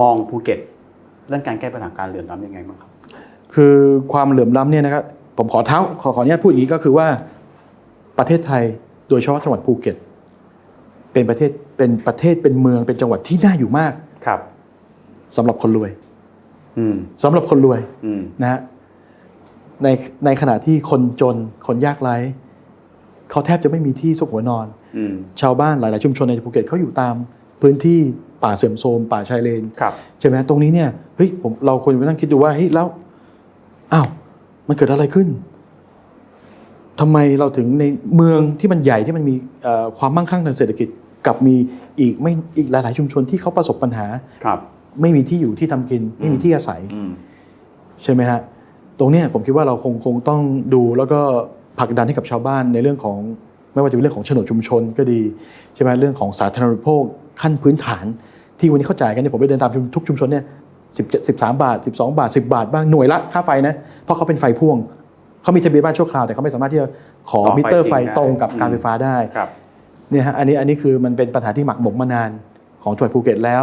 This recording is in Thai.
มองภูเก็ต เรื่องการแก้ปัญหาการเหลื่อมล้ำยังไงบ้างครับ คือความเหลื่อมล้ำเนี่ยนะครับผมขอเท้าขอขออนุญาตพูดอย่างนี้ก็คือว่าประเทศไทยโดยเฉพาะจังหวัดภูเก็ต เป็นประเทศเป็นประเทศเป็นเมืองเป็นจังหวัดที่น่าอยู่มากครับสำหรับคนรวยอืมสำหรับคนรวยอืมนะฮะในในขณะที่คนจนคนยากไร้เขาแทบจะไม่มีที่สุขหัวนอนอืมชาวบ้านหลาย ๆ ชุมชนในภูเก็ตเขาอยู่ตามพื้นที่ ป่าเสื่อมโทรมป่าชายเลนครับใช่ไหมตรงนี้เนี่ยเฮ้ยผมเราควรไปนั่งคิดดูว่าเฮ้ยแล้วอ้าวมันเกิดอะไรขึ้นทำไมเราถึงในเมืองที่มันใหญ่ที่มันมีเอ่อความมั่งคั่งทางเศรษฐกิจกับมีอีกไม่อีกหลาย ๆ ชุมชนที่เขาประสบปัญหาครับ ไม่มีที่อยู่ที่ทำกิน ไม่มีที่อาศัยอืมใช่ไหมฮะตรงเนี้ยผมคิดว่าเราคงคงต้องดูแล้วก็ผลักดันให้กับชาวบ้านในเรื่องของไม่ว่าจะเป็นเรื่องของโฉนดชุมชนก็ดีใช่ไหมเรื่องของสาธารณูปโภค ขั้นพื้นฐานที่วันนี้เข้าจ่ายกันเนี่ยผมไปเดินตามชุมทุกชุมชนเนี่ยสิบสิบสามบาทสิบสองบาทสิบาทบ้างหน่วยละค่าไฟนะเพราะเขาเป็นไฟพ่วงเขามีทะเบียนบ้านชั่วคราวแต่เขาไม่สามารถที่จะขอต่อไฟมิเตอร์ไฟจริงได้ตรงกับการอืมไฟฟ้าได้ครับเนี่ยฮะอันนี้อันนี้คือมันเป็นปัญหาที่หมักหมมมานานของจังหวัดภูเก็ตแล้ว